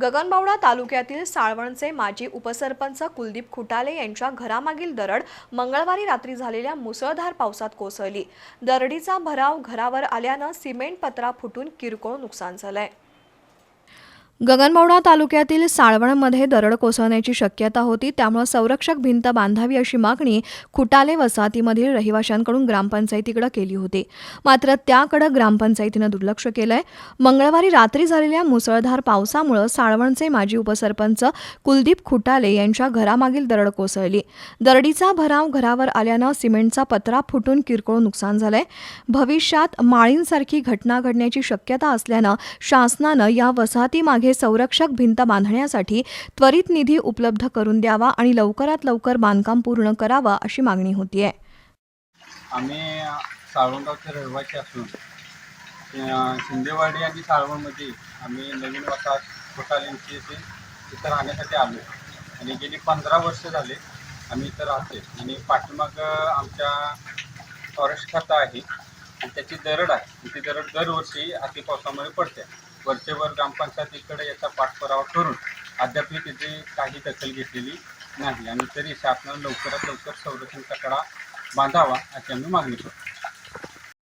गगनबावडा तालुक्यातील साळवणचे माजी उपसरपंच कुलदीप खुटाले यांच्या घरामागील दरड मंगळवारी रात्री झालेल्या मुसळधार पावसात कोसळली. दरडीचा भराव घरावर आल्यानं सिमेंट पत्रा फुटून किरकोळ नुकसान झालंय. गगनबावडा तालुक्यातील साळवणमध्ये दरड कोसळण्याची शक्यता होती. त्यामुळे संरक्षक भिंत बांधावी अशी मागणी खुटाले वसाहतीमधील रहिवाशांकडून ग्रामपंचायतीकडे केली होती. मात्र त्याकडे ग्रामपंचायतीनं दुर्लक्ष केलंय. मंगळवारी रात्री झालेल्या मुसळधार पावसामुळे साळवणचे माजी उपसरपंच कुलदीप खुटाले यांच्या घरामागील दरड कोसळली. दरडीचा भराव घरावर आल्यानं सिमेंटचा पत्रा फुटून किरकोळ नुकसान झालंय. भविष्यात माळींसारखी घटना घडण्याची शक्यता असल्यानं शासनानं या वसाहतीमागे संरक्षक भिंत बांधण्यासाठी त्वरित निधी उपलब्ध करून द्यावा आणि लवकरात लवकर बांधकाम पूर्ण करावं अशी मागणी होतीये. आम्ही साळवणगावचे रहिवासी असून शिंदेवाडी आणि साळवणमध्ये आम्ही नवीन वसाहत घोटाळ्यांची येथे इथं राहण्यासाठी आलो. आणि गेली पंधरा वर्ष झाले आम्ही इथं राहते आणि पाठीमाग आमच्या फॉरेस्ट खातं आहे. आणि त्याची दरड आहे. ती दरड दरवर्षी अति पावसामुळे पडते. वर्षभर ग्रामपंचायतीकडे याचा पाठपुरावा करून अद्यापही तिथे काही दखल घेतलेली नाही. आणि तरी शासनानं लवकरात लवकर संरक्षणचा कडा बांधावा अशी आम्ही मागणी करतो.